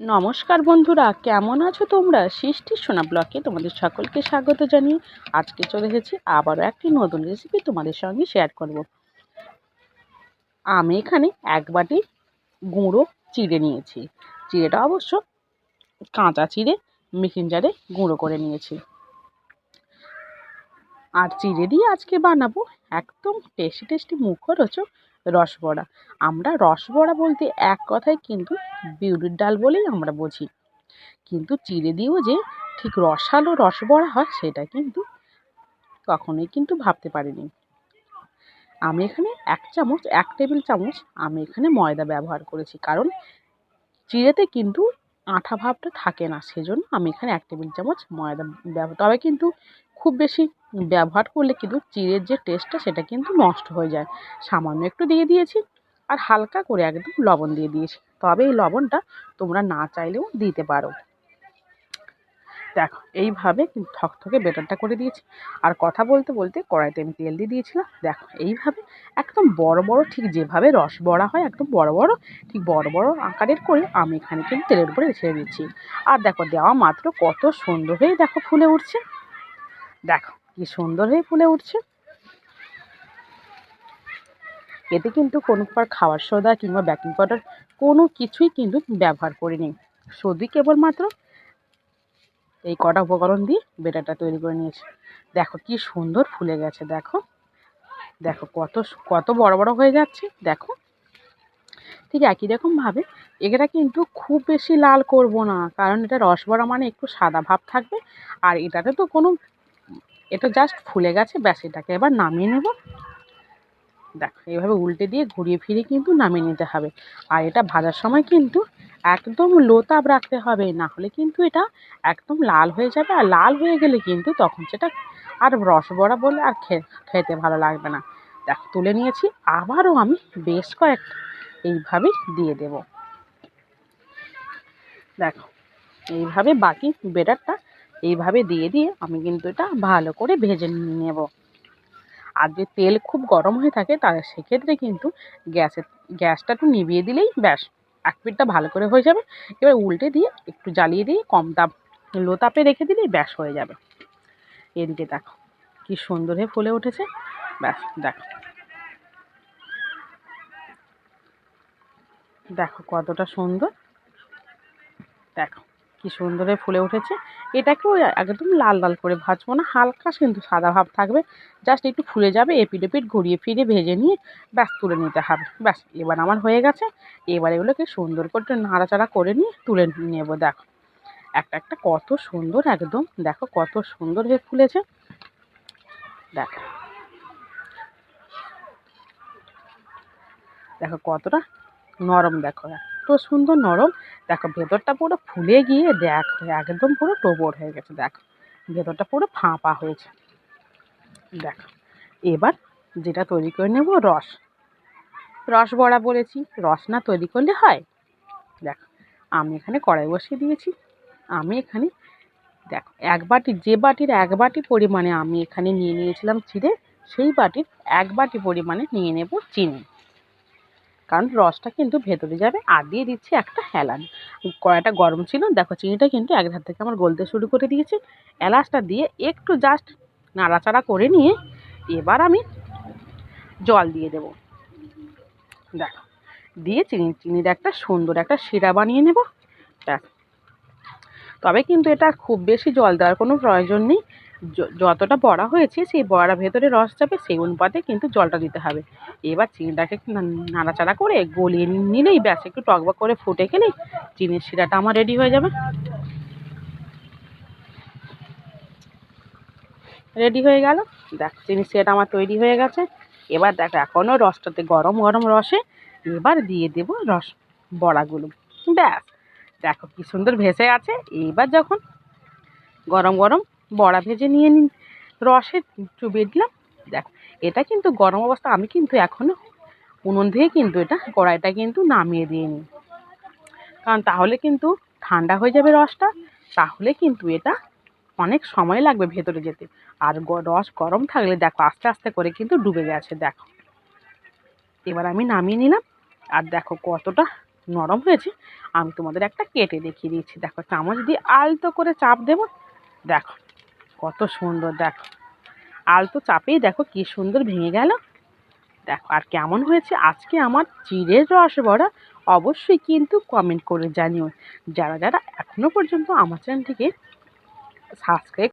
নমস্কার বন্ধুরা, কেমন আছো তোমরা? সৃষ্টি সোনা ব্লকে তোমাদের সকলকে স্বাগত জানিয়ে আজকে চলে এসেছি, আবারও একটি নতুন রেসিপি তোমাদের সঙ্গে শেয়ার করব। আমি এখানে এক বাটি গুঁড়ো চিড়ে নিয়েছি। চিড়েটা অবশ্য কাঁচা চিড়ে মিক্সিং জারে গুঁড়ো করে নিয়েছি। আর চিড়ে দিয়ে আজকে বানাবো একদম টেস্টি টেস্টি মুখরোচক রসবড়া। আমরা রসবড়া বলতে এক কথায় কিন্তু বিউলির ডাল বলেই আমরা বুঝি। কিন্তু চিড়ে দিয়েও যে ঠিক রসালো রসবড়া হয়, সেটা কিন্তু কখনোই কিন্তু ভাবতে পারিনি। আমি এখানে এক চামচ, এক টেবিল চামচ আমি এখানে ময়দা ব্যবহার করেছি। কারণ চিড়েতে কিন্তু আঠা ভাবটা থাকে না, সেজন্য আমি এখানে এক টেবিল চামচ ময়দা ব্যবহার তবে কিন্তু খুব বেশি ব্যবহার করলে কিন্তু চিড়ের যে টেস্টটা সেটা কিন্তু নষ্ট হয়ে যায়। সামান্য একটু দিয়ে দিয়েছি আর হালকা করে একদম লবণ দিয়ে দিয়েছি। তবে এই লবণটা তোমরা না চাইলেও দিতে পারো। দেখো, এইভাবে থকথকে বেটারটা করে দিয়েছি। আর কথা বলতে বলতে কড়াইতে আমি তেল দিয়ে দিয়েছিলাম। দেখো, এইভাবে একদম বড় বড় ঠিক যেভাবে রস বড়া হয়, একদম বড় বড় ঠিক বড় বড় আকারের করে আমি এখানে কিন্তু তেলের উপরে ছেড়ে দিচ্ছি। আর দেখো, দেওয়া মাত্র কত সুন্দর হয়ে দেখো ফুলে উঠছে। দেখো, কি সুন্দর হয়ে ফুলে উঠছে। এতে কিন্তু কোনো প্রকার খাওয়ার সোডা কিংবা বেকিং পাউডার কোনো কিছুই কিন্তু ব্যবহার করিনি। শুধুই কেবলমাত্র এই কটা উপকরণ দিয়ে বেটারটা তৈরি করে নিয়েছি। দেখো, কি সুন্দর ফুলে গেছে, দেখো। দেখো, কত কত বড় বড় হয়ে যাচ্ছে, দেখো। ঠিক একই রকমভাবে এটা কিন্তু খুব বেশি লাল করব না, কারণ এটা রসবড়া মানে একটু সাদা ভাব থাকবে, আর এটাতে তো কোনো এটা জাস্ট ফুলে গেছে, ব্যাস এটাকে এবার নামিয়ে নেব। দেখো, এইভাবে উল্টে দিয়ে ঘুরিয়ে ফিরিয়ে কিন্তু নামিয়ে নিতে হবে। আর এটা ভাজার সময় কিন্তু একদম লো তাপ রাখতে হবে, না হলে কিন্তু এটা একদম লাল হয়ে যাবে। আর লাল হয়ে গেলে কিন্তু তখন সেটা আর রস বড়া বলে আর খে, খেতে ভালো লাগবে না। দেখ, তুলে নিয়েছি, আবারও আমি বেশ কয়েক এইভাবেই দিয়ে দেব। দেখো, এইভাবে বাকি বেটারটা এইভাবে দিয়ে দিয়ে আমি কিন্তু এটা ভালো করে ভেজে নেব। আর যদি তেল খুব গরম হয়ে থাকে তাহলে সেক্ষেত্রে কিন্তু গ্যাসের গ্যাসটা একটু নিভিয়ে দিলেই ব্যাস, এক পিঠটা ভালো করে হয়ে যাবে। এবার উল্টে দিয়ে একটু জ্বালিয়ে দিয়ে কম তাপ, লো তাপে রেখে দিলেই ব্যাস হয়ে যাবে। এদিকে দেখো, কি সুন্দর হয়ে ফুলে উঠেছে। ব্যাস, দেখো। দেখো কতটা সুন্দর। দেখো। কি সুন্দর ফুলে উঠেছে। এটাকেও একদম লাল লাল করে ভাজবো না, হালকা কিন্তু সাদা ভাব থাকবে। জাস্ট একটু ফুলে যাবে, এপিট এপিট ঘুরিয়ে ফিরে ভেজে নিয়ে ব্যাস তুলে নিতে হবে। ব্যাস, এবার আমার হয়ে গেছে। এবার এগুলোকে সুন্দর করে নাড়াচাড়া করে নিয়ে তুলে নেব, দেখো। একটা একটা কত সুন্দর একদম, দেখো কত সুন্দর হয়ে ফুলেছে। দেখো। দেখো কতটা নরম, দেখো। এত সুন্দর নরম। দেখো, ভেতরটা পুরো ফুলে গিয়ে দেখো, একদম পুরো টোবর হয়ে গেছে, দেখো। ভেতরটা পুরো ফাঁপা হয়েছে। দেখো, এবার যেটা তৈরি করে নেব, রস। রস বড়া বলেছি, রস না তৈরি করলে হয়? দেখো, আমি এখানে কড়াই বসিয়ে দিয়েছি। আমি এখানে, দেখো, এক বাটি, যে বাটির এক বাটি পরিমাণে আমি এখানে নিয়ে নিয়েছিলাম চিড়ে সেই বাটির এক বাটি পরিমাণে নিয়ে নেব চিনি। কারণ রসটা কিন্তু ভেতরে যাবে আর দিয়ে দিচ্ছি একটা হেলান কড়াইটা গরম ছিল, দেখো চিনিটা কিন্তু এক ধার থেকে আমার গলতে শুরু করে দিয়েছে। এলাচটা দিয়ে একটু জাস্ট নাড়াচাড়া করে নিয়ে এবার আমি জল দিয়ে দেব। দেখো, দিয়ে চিনি চিনির একটা সুন্দর একটা শিরা বানিয়ে নেব, ব্যাস। তবে কিন্তু এটা খুব বেশি জল দেওয়ার কোনো প্রয়োজন নেই। যতটা বড়া হয়েছে, সেই বড়া ভেতরে রস যাবে সেই অনুপাতে কিন্তু জলটা দিতে হবে। এবার চিনিটাকে নাড়াচাড়া করে গলিয়ে নিলেই ব্যাস, একটু টকবক করে ফুটে গেলেই চিনির শিরাটা আমার রেডি হয়ে যাবে। রেডি হয়ে গেল। দেখ, চিনির শিরাটা আমার তৈরি হয়ে গেছে। এবার দেখ এখনও রসটাতে গরম গরম রসে এবার দিয়ে দেব রস, বড়াগুলো। ব্যাস, দেখো কি সুন্দর ভেসে আছে এইবার যখন গরম গরম বড়া ভেজে নিয়ে নিন রসে চুবিয়ে দিলাম দেখো, এটা কিন্তু গরম অবস্থা, আমি কিন্তু এখনও উনুন দিয়ে কিন্তু এটা কড়াইটা কিন্তু নামিয়ে দিয়ে নিই কারণ তাহলে কিন্তু ঠান্ডা হয়ে যাবে রসটা, তাহলে কিন্তু এটা অনেক সময় লাগবে ভেতরে যেতে। আর রস গরম থাকলে দেখো, আস্তে আস্তে করে কিন্তু ডুবে গেছে, দেখো। এবার আমি নামিয়ে নিলাম, আর দেখো কতটা নরম হয়েছে। আমি তোমাদের একটা কেটে দেখিয়ে দিয়েছি দেখো চামচ দিয়ে আলতো করে চাপ দেবো। দেখো কত সুন্দর, দেখো। আলতো চাপেই দেখো কি সুন্দর ভেঙে গেল। দেখো, আর কেমন হয়েছে? আজকে আমার চিড়ের রস বড়া অবশ্যই কিন্তু কমেন্ট করে জানিও। যারা যারা এখনও পর্যন্ত আমার চ্যানেলটিকে সাবস্ক্রাইব